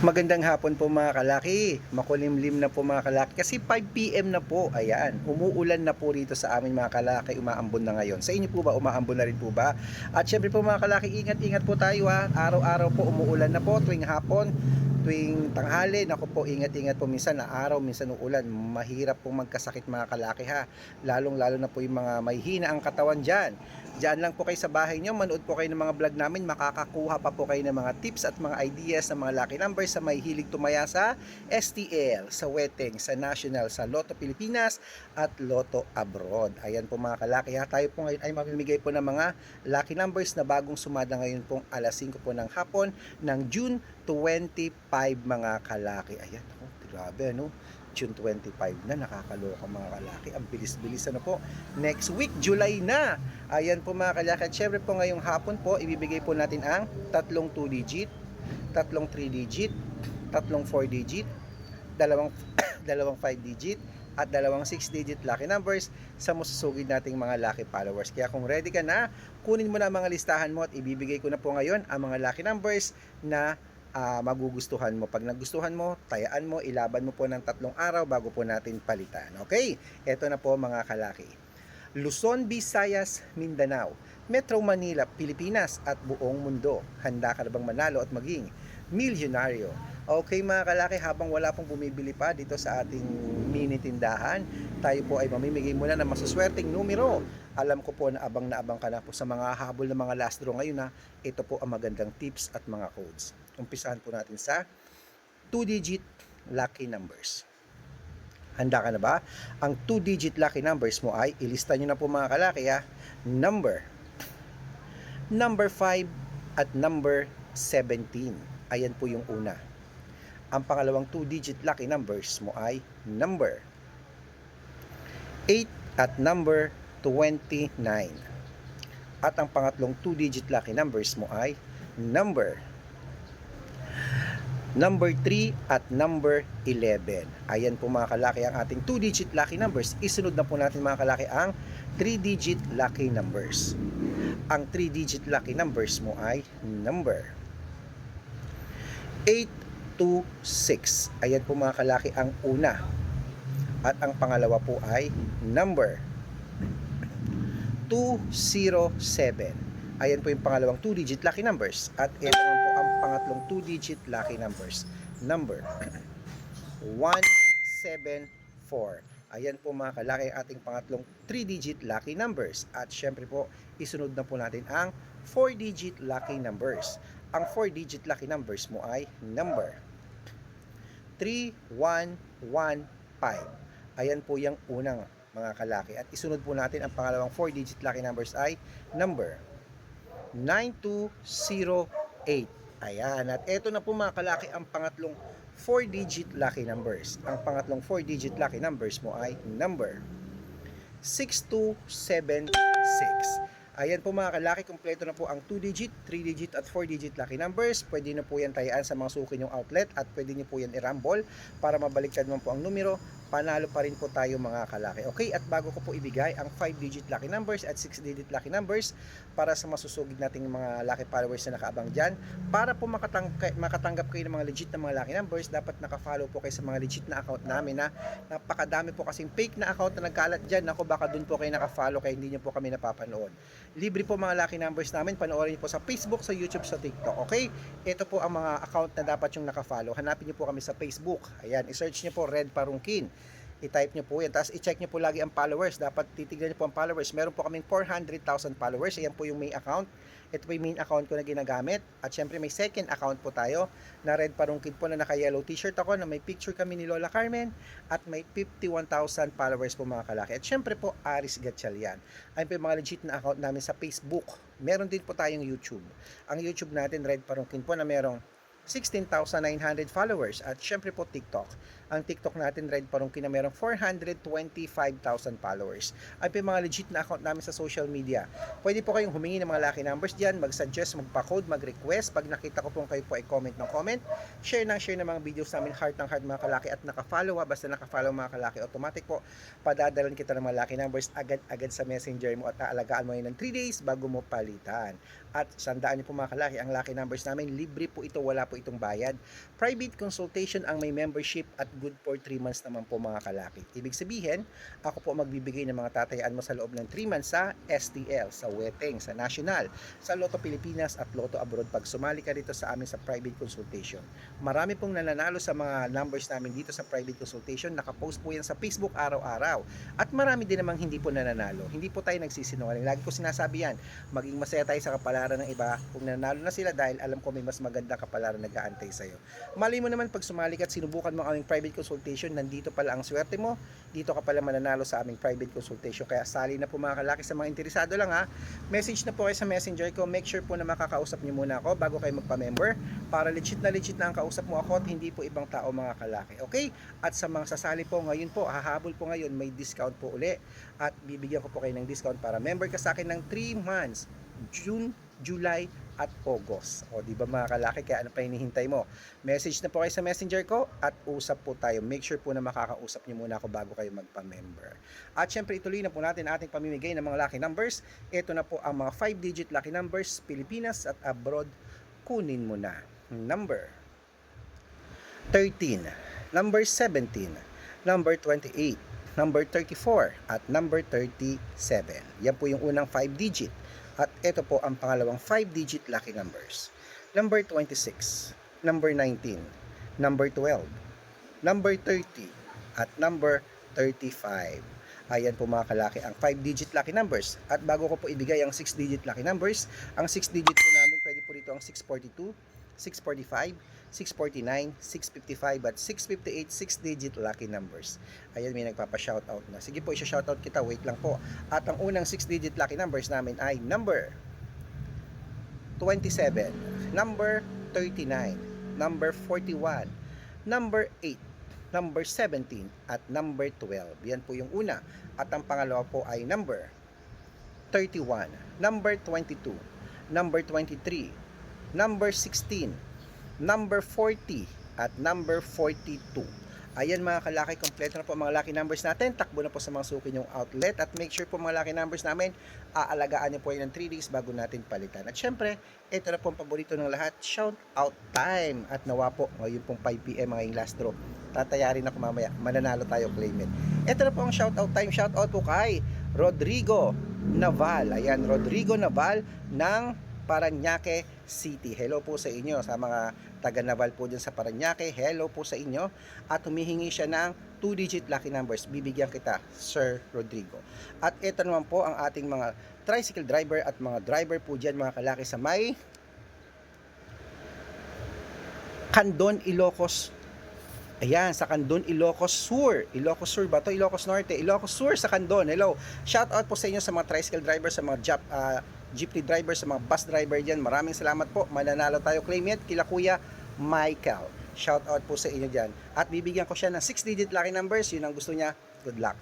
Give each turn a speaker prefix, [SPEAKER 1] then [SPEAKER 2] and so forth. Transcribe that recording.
[SPEAKER 1] Magandang hapon po mga kalaki. Makulimlim na po mga kalaki. Kasi 5pm na po. Ayan. Umuulan na po rito sa amin mga kalaki. Umaambon na ngayon. Sa inyo po ba? Umaambon na rin po ba? At syempre po mga kalaki, ingat-ingat po tayo ha. Araw-araw po umuulan na po. Tuwing hapon, tuwing tanghali, naku po, ingat-ingat po minsan na araw, minsan uulan. Mahirap po magkasakit mga kalaki ha. Lalong-lalo na po yung mga may hina ang katawan dyan. Diyan lang po kayo sa bahay nyo, manood po kayo ng mga vlog namin, makakakuha pa po kayo ng mga tips at mga ideas ng mga lucky numbers sa may hilig tumaya sa STL, sa Weteng, sa National, sa Lotto Pilipinas at Lotto Abroad. Ayan po mga kalaki ha, tayo po ngayon ay mamimigay po ng mga lucky numbers na bagong sumada ngayon pong alas 5 po ng hapon ng June 25 mga kalaki. Ayan, ako, grabe ano. June 25 na, nakakaloka mga kalaki. Ang bilis-bilis ano po. Next week, July na. Ayan po mga kalaki. At syempre po ngayong hapon po, ibibigay po natin ang tatlong 2 digit, tatlong 3 digit, tatlong 4 digit, dalawang, dalawang 5 digit, at dalawang 6 digit lucky numbers sa masusugid nating mga lucky followers. Kaya kung ready ka na, kunin mo na ang mga listahan mo at ibibigay ko na po ngayon ang mga lucky numbers na ah, magugustuhan mo. Pag nagustuhan mo, tayaan mo, ilaban mo po ng tatlong araw bago po natin palitan. Okay? Ito na po mga kalaki. Luzon, Visayas, Mindanao, Metro Manila, Pilipinas at buong mundo. Handa ka na bang manalo at maging milyonaryo? Okay mga kalaki, habang wala pong bumibili pa dito sa ating mini tindahan, tayo po ay mamimigay muna ng masuswerteng numero. Alam ko po na abang na abang ka na po sa mga habol ng mga last draw ngayon na ito po ang magandang tips at mga codes. Umpisahan po natin sa 2-digit lucky numbers. Handa ka na ba? Ang 2-digit lucky numbers mo ay, ilista nyo na po mga kalaki ha, number, number 5 at number 17. Ayan po yung una. Ang pangalawang 2-digit lucky numbers mo ay number 8 at number 29. At ang pangatlong 2-digit lucky numbers mo ay number number 3 at number 11. Ayan po mga kalaki ang ating 2-digit lucky numbers. Isunod na po natin mga kalaki ang 3-digit lucky numbers. Ang 3-digit lucky numbers mo ay number 826. Ayan po mga kalaki ang una. At ang pangalawa po ay number 207. Ayan po yung pangalawang 2-digit lucky numbers. At ito po pangatlong 2-digit lucky numbers. Number 174. Ayan po mga kalaki ating pangatlong 3-digit lucky numbers. At syempre po, isunod na po natin ang 4-digit lucky numbers. Ang 4-digit lucky numbers mo ay number 3115. Ayan po yung unang mga kalaki. At isunod po natin ang pangalawang 4-digit lucky numbers ay number 9208. Ayan. At eto na po mga kalaki ang pangatlong 4-digit lucky numbers. Ang pangatlong 4-digit lucky numbers mo ay number 6276. Ayan po mga kalaki, kompleto na po ang 2-digit, 3-digit at 4-digit lucky numbers. Pwede na po yan tayaan sa mga suki nyong outlet at pwede nyo po yan i-rumble para mabaliktad mo po ang numero. Panalo pa rin po tayo mga kalaki. Okay, at bago ko po ibigay ang 5-digit lucky numbers at 6-digit lucky numbers para sa masusugid nating mga lucky followers na nakaabang dyan. Para po makatang makatanggap kayo ng mga legit na mga lucky numbers, dapat nakafollow po kayo sa mga legit na account namin na napakadami po kasing fake na account na nagkalat dyan. Ako baka dun po kayo nakafollow kaya hindi nyo po kami napapanood. Libre po mga lucky numbers namin. Panoorin niyo po sa Facebook, sa YouTube, sa TikTok. Okay? Ito po ang mga account na dapat yung nakafollow. Hanapin niyo po kami sa Facebook. Ayan, i-search niyo po Red Parungkin. I-type niyo po yan. Tapos i-check niyo po lagi ang followers. Dapat titignan niyo po ang followers. Meron po kaming 400,000 followers. Ayan po yung main account. Ito po yung main account ko na ginagamit. At syempre may second account po tayo na Red Parungkin po na naka-yellow t-shirt ako na may picture kami ni Lola Carmen at may 51,000 followers po mga kalaki. At syempre po Aris Gatchalian. Ayun po yung mga legit na account namin sa Facebook. Meron din po tayong YouTube. Ang YouTube natin Red Parungkin po na merong 16,900 followers at syempre po TikTok. Ang TikTok natin Red Parungkin na merong 425,000 followers. Po yung mga legit na account namin sa social media. Pwede po kayong humingi ng mga lucky numbers diyan, mag-suggest, magpa-code, mag-request. Pag nakita ko pong kayo po ay comment ng comment, share ng share ng mga videos namin heart ng heart mga kalaki at naka-follow ha. Basta naka-follow mga kalaki, automatic po padadalan kita ng mga lucky numbers agad-agad sa messenger mo at aalagaan mo yun ng 3 days bago mo palitan. At sandaan niyo po mga kalaki, ang lucky numbers namin, libre po ito, wala po itong bayad. Private consultation ang may membership at good for 3 months naman po mga kalaki. Ibig sabihin, ako po magbibigay ng mga tatayaan mo sa loob ng 3 months sa STL, sa Weteng, sa National, sa Lotto Pilipinas at Lotto Abroad pag sumali ka dito sa amin sa private consultation. Marami pong nananalo sa mga numbers namin dito sa private consultation. Nakapost po yan sa Facebook araw-araw. At marami din namang hindi po nananalo. Hindi po tayo nagsisinungaling. Lagi ko sinasabi yan, maging masaya tayo sa kapalaran ng iba kung nananalo na sila dahil alam ko may mas maganda kapalaran nag-aantay sa'yo. Mali mo naman pag sumali ka at sinubukan mo aming private consultation, nandito pala ang swerte mo, dito ka pala mananalo sa aming private consultation. Kaya sali na po mga kalaki sa mga interesado lang ha. Message na po kayo sa messenger ko. Make sure po na makakausap niyo muna ako bago kayo magpa-member para legit na legit na ang kausap mo ako at hindi po ibang tao mga kalaki. Okay? At sa mga sasali po ngayon po, hahabol po ngayon, may discount po uli at bibigyan ko po kayo ng discount para member ka sa akin ng 3 months. June, July, at August. O, di ba mga kalaki, kaya ano pa hinihintay mo? Message na po kayo sa messenger ko at usap po tayo. Make sure po na makakausap niyo muna ako bago kayo magpa-member. At syempre, ituloy na po natin ating pamimigay ng mga lucky numbers. Ito na po ang mga 5-digit lucky numbers, Pilipinas at abroad. Kunin mo na. Number 13, number 17, number 28, number 34, at number 37. Yan po yung unang 5 digit. At ito po ang pangalawang 5 digit lucky numbers. Number 26, number 19, number 12, number 30, at number 35. Ayan po mga kalaki ang 5 digit lucky numbers. At bago ko po ibigay ang 6 digit lucky numbers, ang 6 digit po namin pwede po rito ang 642, 645, 649, 655 at 658 6 digit lucky numbers. Ayan may nagpapa-shoutout na. Sige po, i-shoutout kita. Wait lang po. At ang unang 6 digit lucky numbers namin ay number 27, number 39, number 41, number 8, number 17 at number 12. Yan po yung una. At ang pangalawa po ay number 31, number 22, number 23, number 16, number 40, at number 42. Ayan mga kalaki, kompleto na po mga lucky numbers natin. Takbo na po sa mga suki yung outlet. At make sure po mga lucky numbers namin, aalagaan niyo po yan ng 3 days bago natin palitan. At syempre, ito na po ang paborito ng lahat, shout out time. At nawa po, ngayon pong 5pm ngayong last draw. Tatayarin ako mamaya, mananalo tayo claim it. Ito na po ang shout out time. Shout out po kay Rodrigo Naval. Ayan, Rodrigo Naval ng Paranaque City. Hello po sa inyo sa mga taga Naval po dyan sa Paranaque. Hello po sa inyo. At humihingi siya ng 2-digit lucky numbers. Bibigyan kita, Sir Rodrigo. At ito naman po ang ating mga tricycle driver at mga driver po dyan mga kalaki sa may Candon, Ilocos Ayan, sa Candon, Ilocos Sur. Ilocos Sur ba to? Ilocos Norte. Ilocos Sur sa Candon. Hello. Shout out po sa inyo sa mga tricycle driver, sa mga job, ah, jeepney driver, sa mga bus driver dyan. Maraming salamat po. Mananalo tayo claim it kila Kuya Michael. Shout out po sa inyo dyan. At bibigyan ko siya ng 6 digit lucky numbers. Yun ang gusto niya. Good luck.